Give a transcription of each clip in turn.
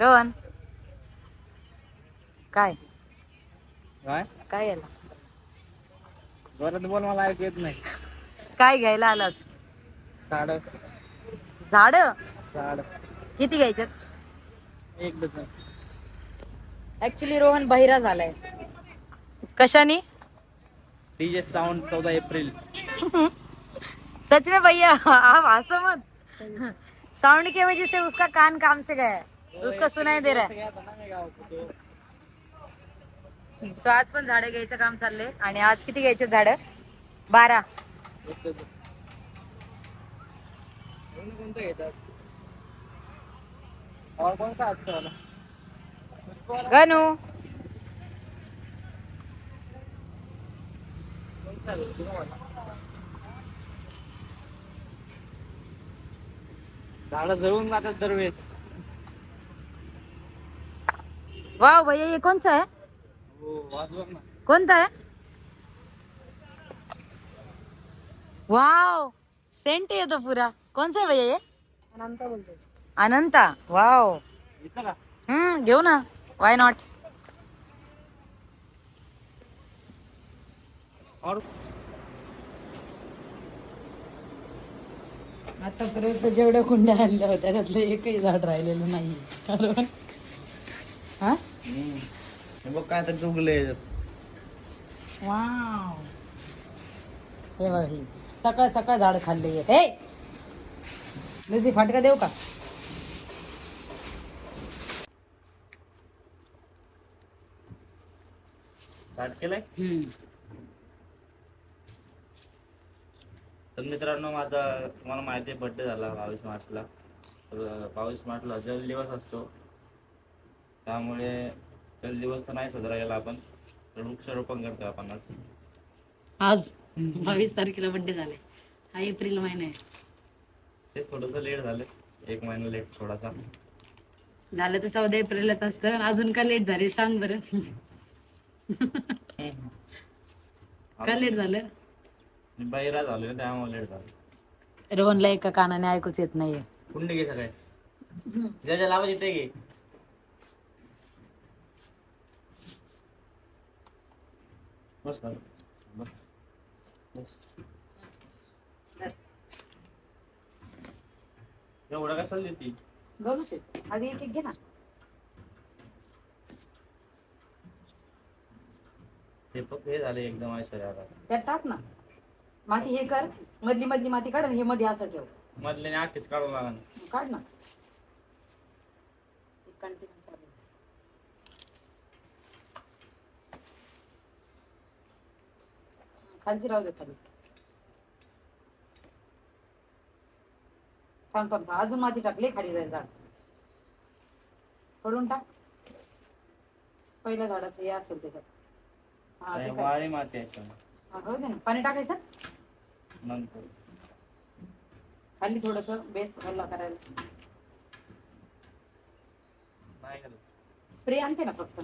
रोहन काय? काय? काय याला? परत बोल मला ऐकू येत नाही. काय घ्यायला आलास? साड. झाड साड. किती घ्यायच्यात? एक डझन. ऍक्च्युली रोहन बहिरा झालाय. कशाने? डीजे साउंड चौदह अप्रैल सच में भैया आप हंसो मत साउंड की वजह से उसका कान काम से गया है. उसका सुनाई दे रहा है. सो आज पण झाडं घ्यायचं काम चाललंय. आणि आज किती घ्यायचे झाड? बारा. कोणतं घेतात? गणू. झाडं जळून जातात दरवेळेस. वाह भैया ये कौन सा है कोणता है वाव सेंट है ये तो पूरा. कौन सा है भैया ये अनंता बोलतोय. अनंता वाव. हम्म घेऊ ना. वाय नॉट और आतापर्यंत जेवढ्या कुंड्या आणल्या होत्या त्यातलं एकही झाड राहिलेलं नाही कारण हा? हे बघ काय तर चुकले वाव. हे बघ ही. सकाळ सकाळ झाड खाल्ले हे! लुसी फाटका देऊ का? स्टार्ट केलंय? तर मित्रांनो माझा तुम्हाला माहिती आहे बड्डे झाला बावीस मार्चला. तर बावीस मार्चला जल दिवस असतो. त्यामुळे जल दिवस तर नाही साजरा केला आपण तर वृक्षारोपण करतो आपण आज. आज? बावीस तारखेला बड्डे झाले हा एप्रिल महिना आहे. ते थोडंसं लेट झालं. एक महिना लेट थोडासा. झालं तर चौदा एप्रिलच असतं. अजून का लेट झाले? सांग बरं. का लेट झालं? मी बहिरा झालो त्यामुळे लेट झालं. रोहनला एका कानाने ऐकूच येत नाहीये. कुंडी घे सगळे. ज्या ज्या लावा तिथे घे. बस बस बस. बस. एवढं गणूच. आहे आधी एक एक घे ना. हे फक्त हे झाले एकदम त्यात टाक ना. माती हे कर. मधली मधली माती काढ आणि हे मध्ये असं ठेव. मधल्याने आठीच काढून लागा ना. काढ ना खालची राहू दे खाली. थांब थांब. अजून माती टाकली खाली जाईल झाड. पडून टाक. पहिल्या झाडाचं हे असेल त्याच्यात. हा ते काय? वाळी माती आहे हा, राहू दे ना. पाणी टाकायचं? नंतर. खाली थोडस बेस ओला करायला. नाही. स्प्रे आणते ना फक्त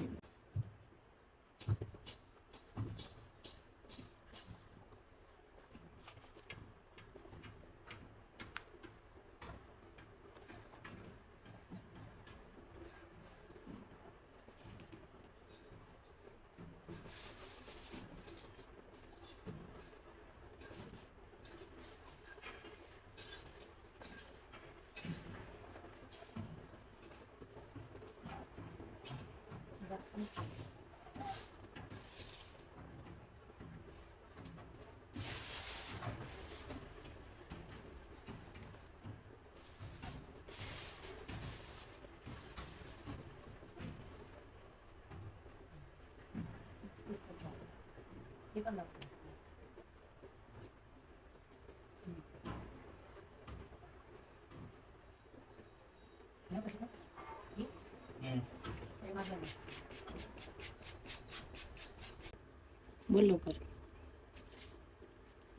बोल लवकर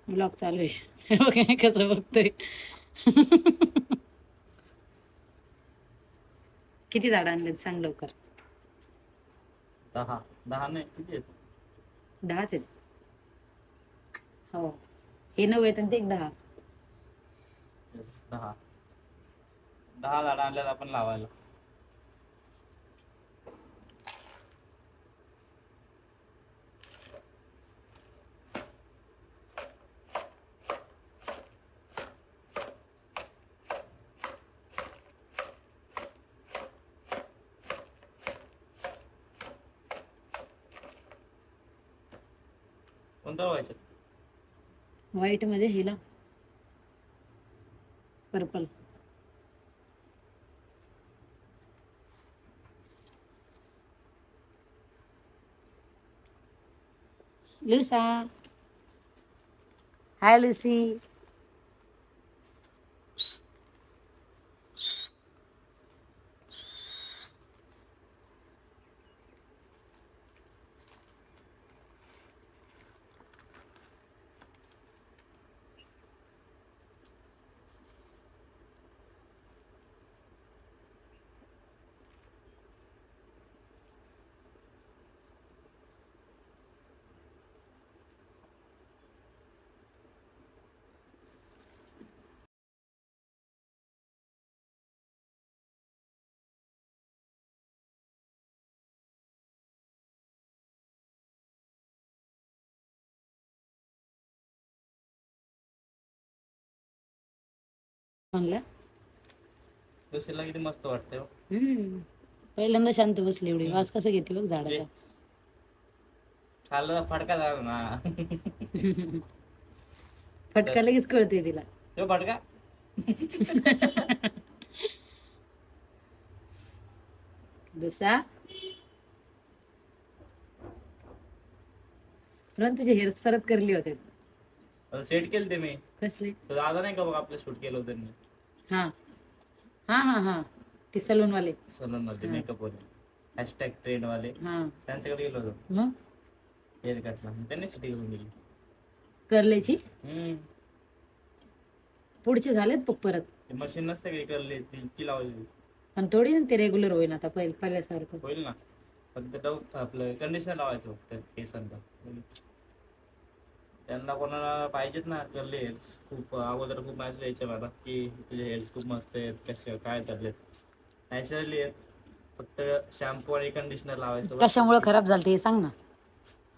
ब्लॉग चालू आहे बघ कसं बघतोय किती झाड आणलेत सांग लवकर दहा। दहा नाही किती आहेत दहाच आहेत हो. हे नऊ आहेत आणि ते एक दहा. दहा. दहा झाड आणल्यात आपण लावायला. कोणता लावायचं? व्हाईटमध्ये हिला. पर्पल. लुसा. Hi Lucy. म्हणलं दुसरीला किती मस्त वाटतंय हो. हम्म. पहिल्यांदा शांत बसली एवढी. वास कसं घेते बघ झाडाचा. खाल्लं फडका झाला ना. फटका लगेच कळते तिला. तो फडका डोसा. परंतु तुझे हेअर्स परत करली होते. सेट केलं ते मी. कसले? दादा नाही का बघ आपलं शूट केलं होतं मी हा. हा हा हा. ते सलून वाले सलून मध्ये मेकअप वाले. हॅशटॅग ट्रेंड वाले हा. त्यांच्याकडे गेलो होतो. मग? हेअर कटला त्यांनी सिटी करून दिली करल्याची हम्म. पुढचे झालेत बघ परत. ते मशीन नसते काही करले? ती ती लावली पण थोडी ना ते रेग्युलर होईन आता पहिले पहिल्यासारखं. होईल ना. फक्त डव आपलं कंडिशनर लावायचं फक्त केसांना लगेच. त्यांना कोणाला पाहिजेत ना करले हेअर्स खूप अगोदर खूप मॅसेज यायचे मला की तुझे हेअर्स खूप मस्त आहेत कसे काय करलेत नॅचरली आहेत फक्त शॅम्पू आणि कंडिशनर लावायचं. कशामुळे खराब झालं ते सांग ना.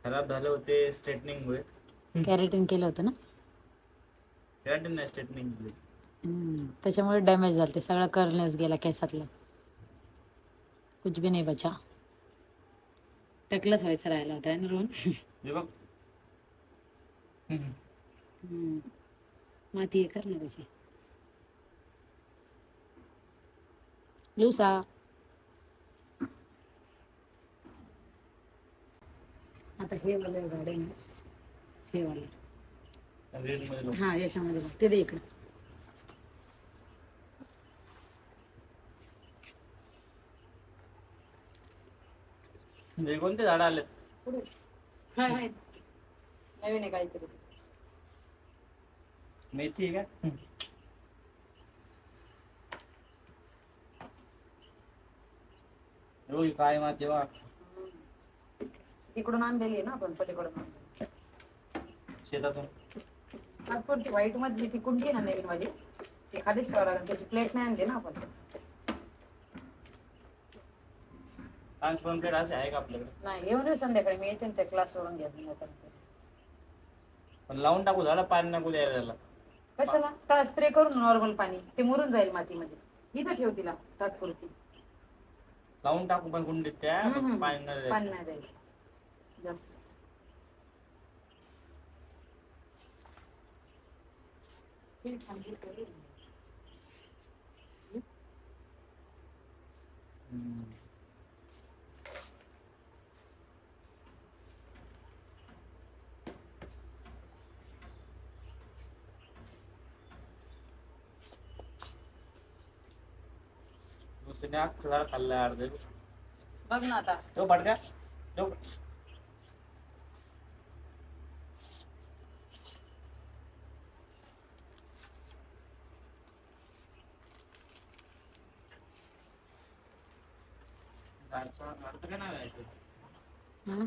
खराब झाले होते स्ट्रेटनिंग मुळे. कॅरेटिन केलं होतं ना? कॅरेटिन नाही स्ट्रेटनिंग हम्म, त्याच्यामुळे डॅमेज झालं ते सगळा कर्नेस गेला केसातला. कुछ भी नाही बचा. टकलंच व्हायचं राहिला होता ना रोहन? हे बघ हम्म. माती हे कर ना त्याची. लुसा. आता हे वाले झाड ना हे वाले. रेडमध्ये लोक हा याच्यामध्ये बघ ते दे इकडे. हे कोणते झाड आलेत? नवीन आहे काहीतरी. मेथी आहे का? रोई काय माती वा तिकडून आणलेली आहे ना आपण पलीकडून. शेतातून. आपण ती व्हाईट मधली ती कुंडी ना नवीन माझी ती खालीच ठेवावं लागेल त्याची प्लेट नाही आणली ना आपण. ट्रान्सफॉर्म प्लेट असे आहे का आपल्याकडे? नाही येऊन येऊ संध्याकाळी मी येते ना त्या क्लास वरून घेत नाही तर. पण लावून टाकू झाडं पाणी नको द्यायला त्याला. कशाला? का स्प्रे करून नॉर्मल पाणी? ते मुरून जाईल मातीमध्ये. इथं ठेव तिला तात्पुरती. लावून टाकू पण कुंडीत त्या हम्म, हम्म. पाणी नाही पाणी द्यायचं नाही द्यायचं. जास्त. हम्म. अख्खं झाड खाल्लंय अर्धे बघ ना आता तो फडका तो झाडचं काय नाव आहे याचं? हं?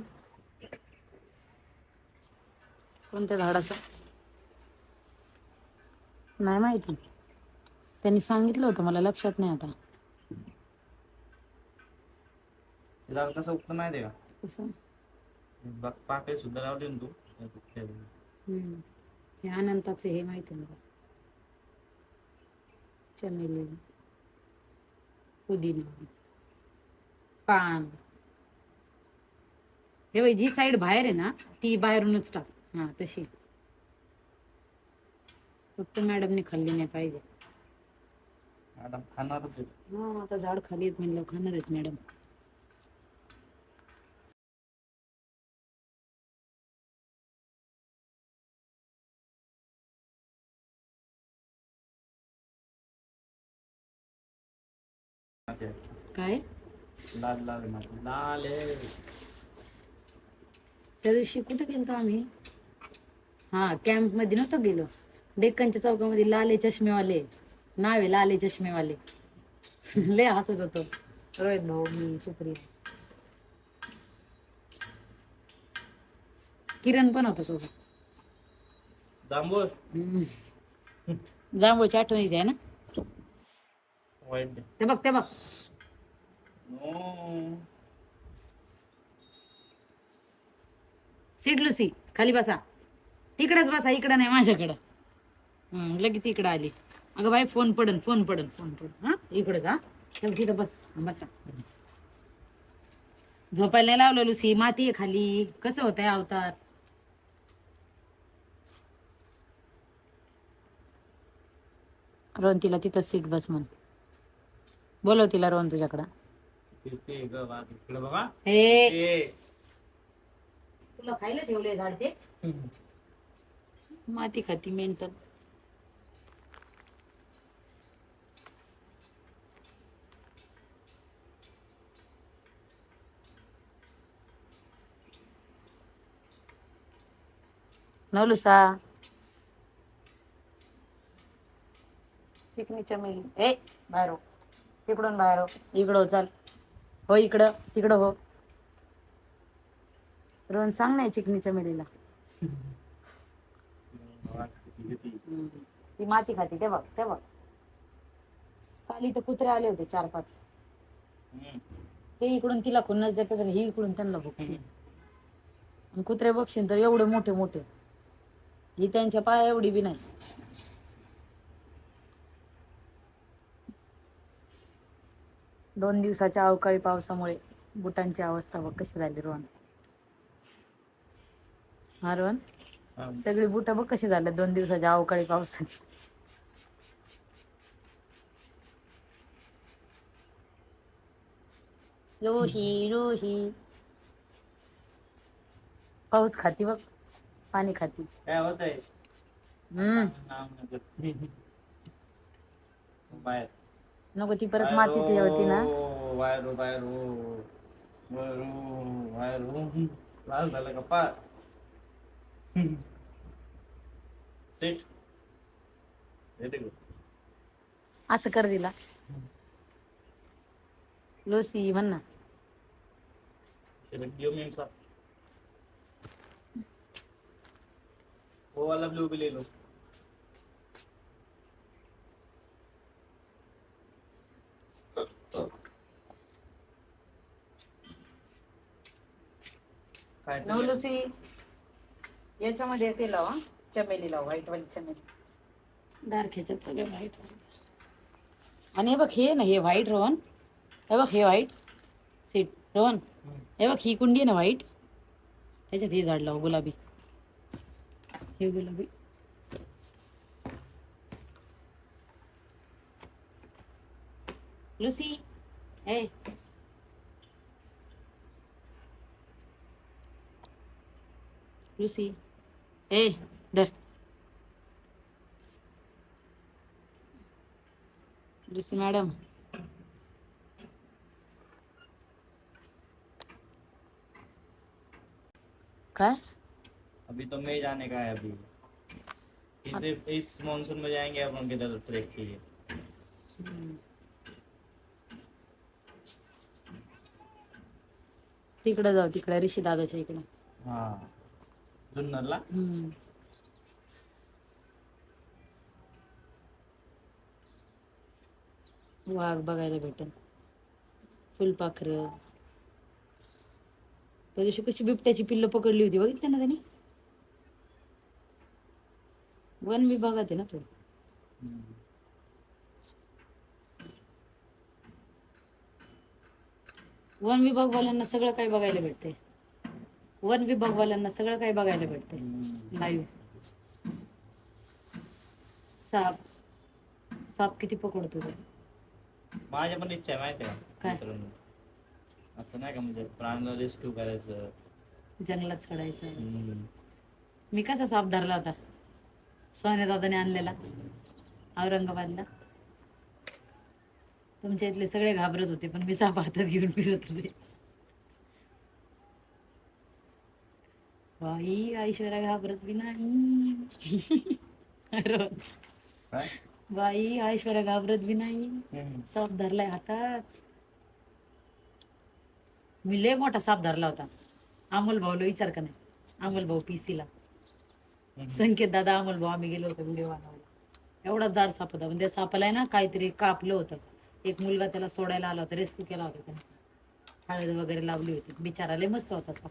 कोणत्या झाडाचं नाही माहिती त्यांनी सांगितलं होतं मला लक्षात नाही आता ते झाड कसं उगतं माहिती आहे कसं? का बा- पाकळी सुद्धा लावली ना तू. हम्म. हे अनंताचं हे माहिती आहे मला. चमेली. पुदिना. पान. हे बाई जी साईड बाहेर आहे ना ती बाहेरूनच टाक. हा तशी. फक्त मॅडमने खाल्ली नाही पाहिजे. मॅडम खाणारच आहे हा आता झाड खाली आहेत म्हणलं खाणार आहेत मॅडम. लाल लाल आहे माती. लाल आहे. त्या दिवशी कुठे गेलो आम्ही? हा कॅम्पमध्ये नव्हतो गेलो. डेक्कनच्या चौकामध्ये लाले चष्मेवाले. नावे लाले चष्मेवाले. लय हसत होतो. रोहित भाऊ मी सुप्रिया. किरण पण होता सोबत. जांभूळ. जांभूळची आठवण येते आहे ना? वाईट. ते बघ ते बघ. सीट लुसी खाली बसा. तिकडेच बसा इकडं नाही माझ्याकडं. लगेच इकडं आली. अगं बाई फोन पडन फोन पडन फोन पडन. हा इकडं का तिथं बस बसा. झोपायला लावलं लुसी. माती आहे खाली. कसं होतंय अवतार? रोहन तिला तिथं सीट बस म्हण. बोलव तिला रोहन तुझ्याकडं. फिरते ग इकडे हे. तुला खायला ठेवलंय झाड ते? माती खाती मेंटल नवलुसा. चिकनी चमेली ए बाहेर हो. तिकडून बाहेर हो. इकडं हो, चाल. हो इकडं तिकडं हो. रोहन सांग नाही चिकनी चमेलीला ती माती खाती ते बघ ते बघ. काल तर कुत्रे आले होते चार पाच. ते इकडून तिला खुन्नस देतात तर ही इकडून त्यांना भुकते. आणि कुत्रे बघशील तर एवढे मोठे मोठे. ही त्यांच्या पाया एवढी बी नाही. दोन दिवसाच्या अवकाळी पावसामुळे बुटांची अवस्था बघ कशी झाली रोहन. हा रोहन. सगळी बुट बघ कशी झाले दोन दिवसाच्या अवकाळी पावसाने. रोशी रोशी पाऊस खाती बघ पाणी खाती. काय होत आहे हम्म. बाहेर. नको ती परत मातीत हे होती ना. बाहेर हो, बाहेर हो. लाल झालं का पार सेट येते? असं कर दिला लोसी म्हण ना Select दियो मेम सा वो वाला ब्लू भी ले लो काय नऊ लुसी याच्यामध्ये येते लाव हा. चमेली लाव व्हाईट वाली चमेली. दारख्याच्यात सगळे व्हाईट आणि हे बघ हे ना हे व्हाईट रोहन. हे बघ हे व्हाईट सीट रोहन हे बघ ही कुंडी आहे ना व्हाईट त्याच्यात हे झाड लाव गुलाबी. हे गुलाबी. लुसी ए लुसी ए दर लुसी मॅडम काय अभी तो मैं जाने का है अभी। इसे इस मानसून में जाएँगे अब अपन किधर ट्रेक के लिए। तिकडे जाऊ तिकडे ऋषी दादाच्या इकडे. हाँ। जुन्नरला हम्म. वाघ बघायला भेटेल. फुलपाखर त्या दिवशी कशी बिबट्याची पिल्ल पकडली होती बघितलं ना त्यांनी? वन विभागात आहे ना तो. वन विभागवाल्यांना सगळं काही बघायला भेटते वन विभागवाल्यांना सगळं काही बघायला भेटते. लाईव्ह साप. साप किती पकडतो तो? माझ्या पण इच्छा आहे माहिती आहे का? काय? मित्रांनो. असं नाही का म्हणजे प्राण्याला रेस्क्यू करायचं? जंगलात हम्म. मी कसा साप धरला होता? सोन्या दादाने आणलेला. औरंगाबादला. तुमच्या इथले सगळे घाबरत होते पण मी साप हातात घेऊन फिरत होते. बाई ऐश्वर्या घाबरत बी नाही काय बाई ऐश्वर्या घाबरत बी नाही हम्म. साप धरलाय हातात मी लय मोठा साप धरला होता अमोल भाऊला विचार का नाही अमोल भाऊ पीसीला. संकेत दादा अमोल भाऊ आम्ही गेलो होतो व्हिडिओ बनवायला एवढा जाड साप होता पण त्या सापाला आहे ना काहीतरी कापलं होतं एक मुलगा त्याला सोडायला आला होता रेस्क्यू केला होता त्याने हळद वगैरे लावली होती बिचारा लय मस्त होता साप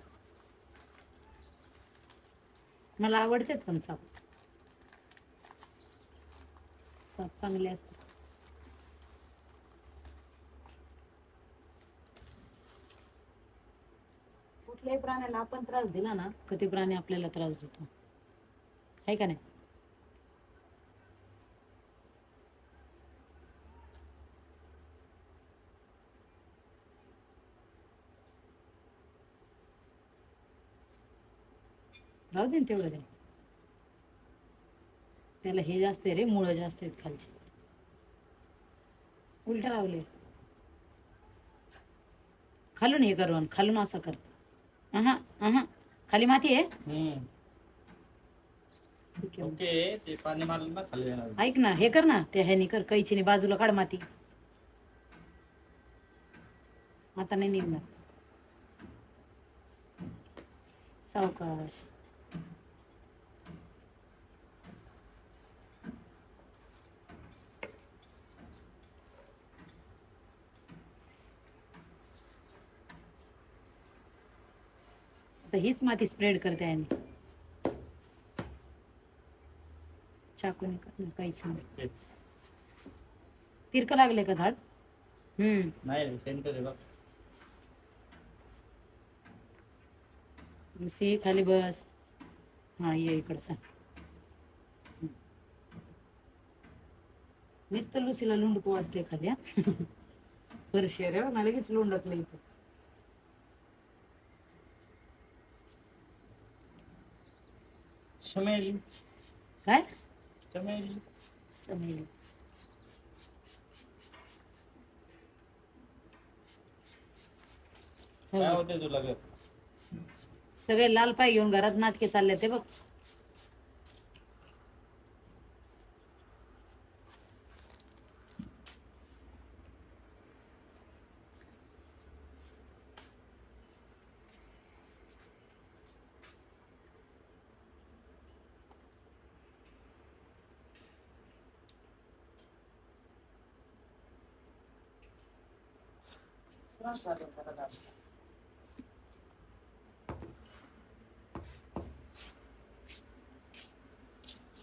मला आवडतात पण साप. साप चांगले असतात. कुठल्याही प्राण्याला आपण त्रास दिला ना कधी प्राणी आपल्याला त्रास देतो. आहे का नाही? राहू दे ना तेवढं ते त्याला हे जास्त आहे रे मुळं जास्त आहेत खालचे. उलट लावले खालून हे करून खालून असं कर. अहा अहा. खाली माती आहे? ते ऐक ना हे कर ना त्या ह्यानी कर कैचीने बाजूला काढ माती. आता नाही निघणार. सावकाश. आता हीच माती स्प्रेड करते आणि चाकूने काहीच नाही. तिरकं लागले का झाड? हम्म. नाही सेंटर आहे बघ. सी खाली बस. हा ये इकडचा नुसतं लुसीला लुंडकू वाटते खाली फरशी रे ना लगेच लुंडकलं इथं. चमेली. काय? चमेली. चमेली. काय हो. होते तुला ग सगळे लाल पाय घेऊन घरात नाटके चालले ते बघ.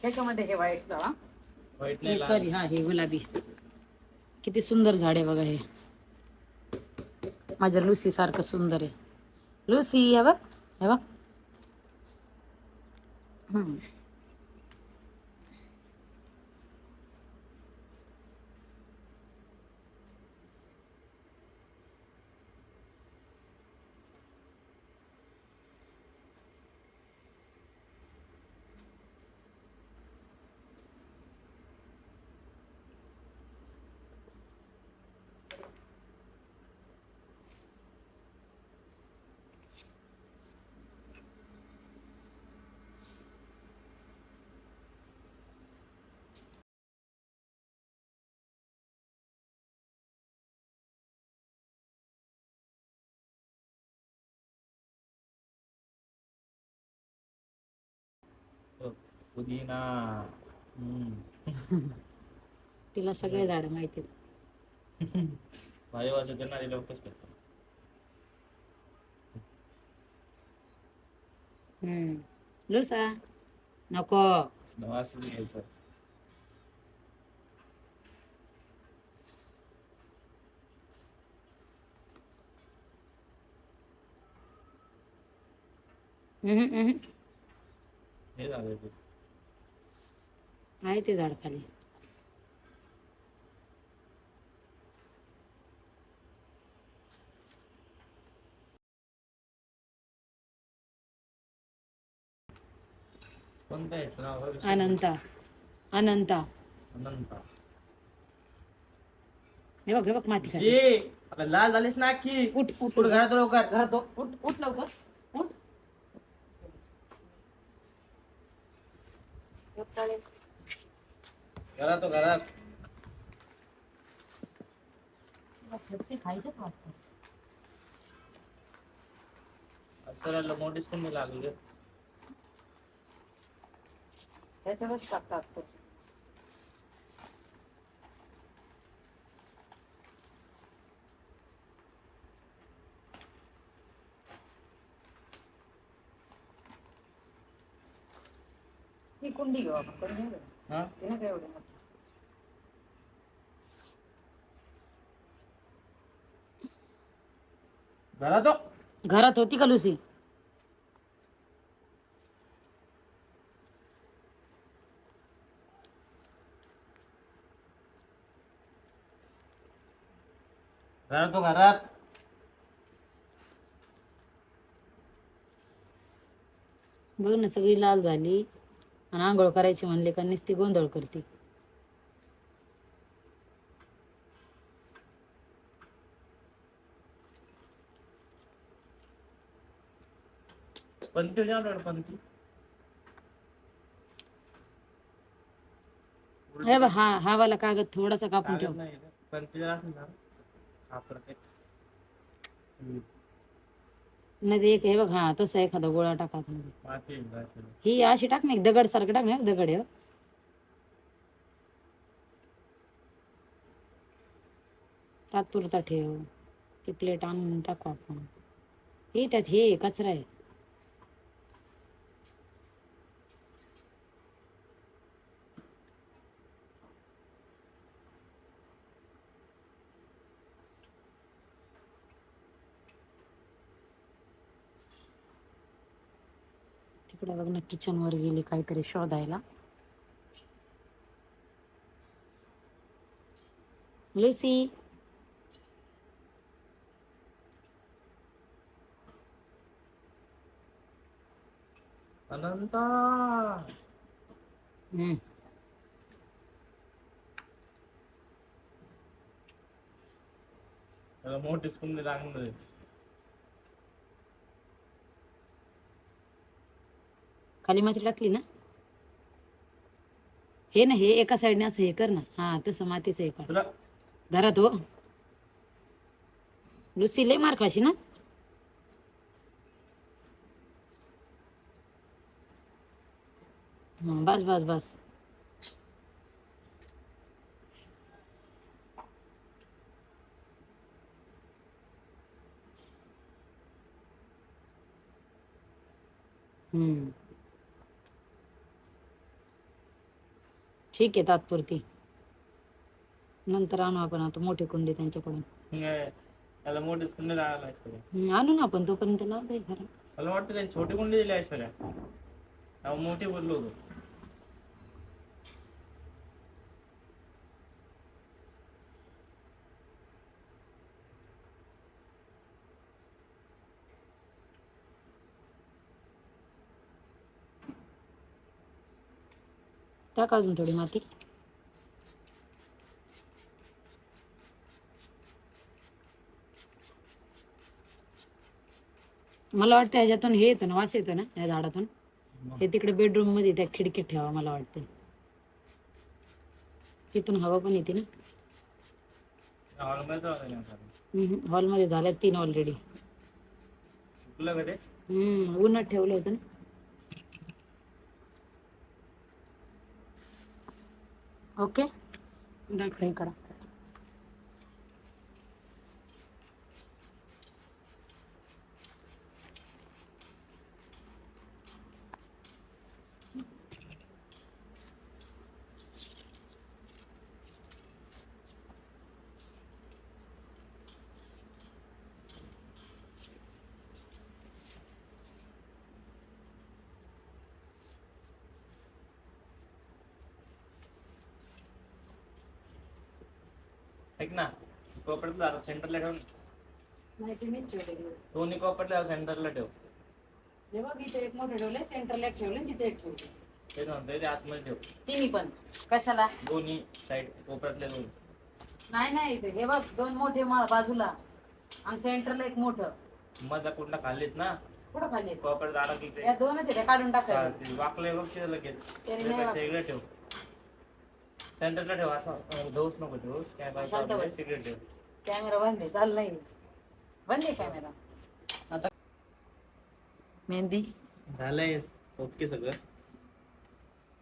त्याच्यामध्ये हे व्हाईट लावा हे. सॉरी हा हे गुलाबी. किती सुंदर झाड आहे बघा हे. माझ्या लुसी सारखं सुंदर आहे. लुसी हे बघ हे बघ हम्म. हो, पुदिना हम्म. तिला सगळे झाड माहिती आहेत. भाई वाजवते ना तिला वापस करतो हम्म लुसा नको वासच घ्यायचं. हे झालं ते आहे ते झाड खाली कोणतं याचं नाव? आहे? अनंता. अनंता. अनंत. हे बघ हे बघ माती खाली आता लाल झालीस ना की उठ उठ पुढे घरात लवकर. घरात हो. उठ उठ लवकर. उठ. घरात हो, घरात ते खायचंच वाटतं सरांना मोठीच लागली रे. टाकतात ते. ही कुंडी घेऊ आपण कुंडी घेऊ. हा ती नाही काय एवढी. घरात हो. घरात होती का लुसी घरात हो, घरात बघ ना सगळी लाल झाली आणि आंघोळ करायची म्हणले का नुसती गोंधळ करते. हे हा हा वाला कागद थोडासा कापून ठेव रे. पंथी जर असेल ना हा प्रत्येक नाही ते एक हे बघ हा तसा एखादा गोळा टाका आतमध्ये. माती ही अशी टाक ना दगड सारखं टाक ना दगड आहे हो. तात्पुरता ठेव ती प्लेट आणून टाकू आपण हे त्यात हे कचरा आहे तिकडे बघ ना किचन वर गेली काहीतरी शोधायला लुसी अनंता हम्म. त्याला मोठीच कुंडी लागणार आहे. खाली माती टाकली ना? हे ना हे एका साईडने असं हे कर ना. हा तसं मातीचं हे कर. घरात हो. लुसी लय मार खाशी ना? हं, बस बस बस. हम्म. ठीक आहे तात्पुरती. नंतर आणू आपण आता मोठी कुंडी त्यांच्याकडून. त्याला मोठीच कुंडी लागायला ऐश्वर्या हम्म, आणू ना आपण तोपर्यंत लाव दे घरात मला वाटतं त्यांनी छोटी कुंडी दिली ऐश्वर्या तेव्हा मोठी बोललो होतो. टाक अजून थोडी माती मला वाटतं ह्याच्यातून हे येतं ना वास येतो ना या झाडातून. हे तिकडे बेडरूम मध्ये त्या खिडकीत ठेवा मला वाटतं. तिथून हवा पण येते ना. हॉलमध्ये. हॉलमध्ये झाल्यात तीन ऑलरेडी हम्म उन्हात ठेवलं होतं ना. ओके? दाखव हे ऐक ना कोपऱ्यातलं झाड सेंटरला ठेव ना. नाही ते मीच ठेवले दोन्ही कोपऱ्यातल्या सेंटरला ठेव. हे बघ इथे एक मोठे ठेवले सेंटरला एक ठेवले तिथे एक ठेवले तेच म्हणतोय ते आतमध्ये ठेव. तिन्ही पण. कशाला? दोन्ही साईड कोपऱ्यातले दोन नाही नाही इथे. हे बघ दोन मोठे मा- बाजूला. आणि सेंटरला एक मोठं. मधला कुंडा खाल्लीत ना? कुठं खाली आहेत? कोपऱ्यात अडकली ते या दोनच आहे त्या काढून टाकायचे वाकले बघ लगेच. नाही त्यापेक्षा इकडे ठेव. सेंटरला ठेव असं धोस नको धोस काय शांत बस. ठेव. कॅमेरा बंद आहे चाल नाही. बंद आहे कॅमेरा आता मेहंदी? झालंय ओके सगळं.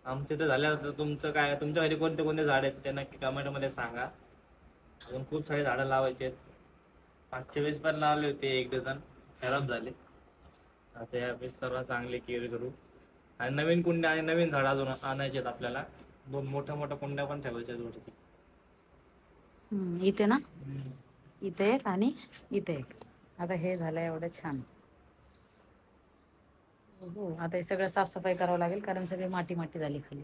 आमचे तर झाल्या तर तुमचं काय तुमच्या घरी कोणते कोणते झाड आहेत? ते नक्की comment मध्ये सांगा. अजून खूप सारे झाडं लावायचे आहेत. मागच्या वेळेस पण लावले होते एक डझन खराब झाले. आता यावेळेस सर्व चांगले केअर करू. आणि नवीन कुंड्या आणि नवीन झाडं अजून आणायचे आहेत आपल्याला. दोन मोठ्या मोठ्या कुंड्या पण ठेवायच्या आहेत वरती. हम्म, इथे ना? इथे एक आणि इथे एक. आता हे झालं एवढं छान. हो आता हे सगळं साफसफाई करावं लागेल कारण सगळी माती माती झाली खाली.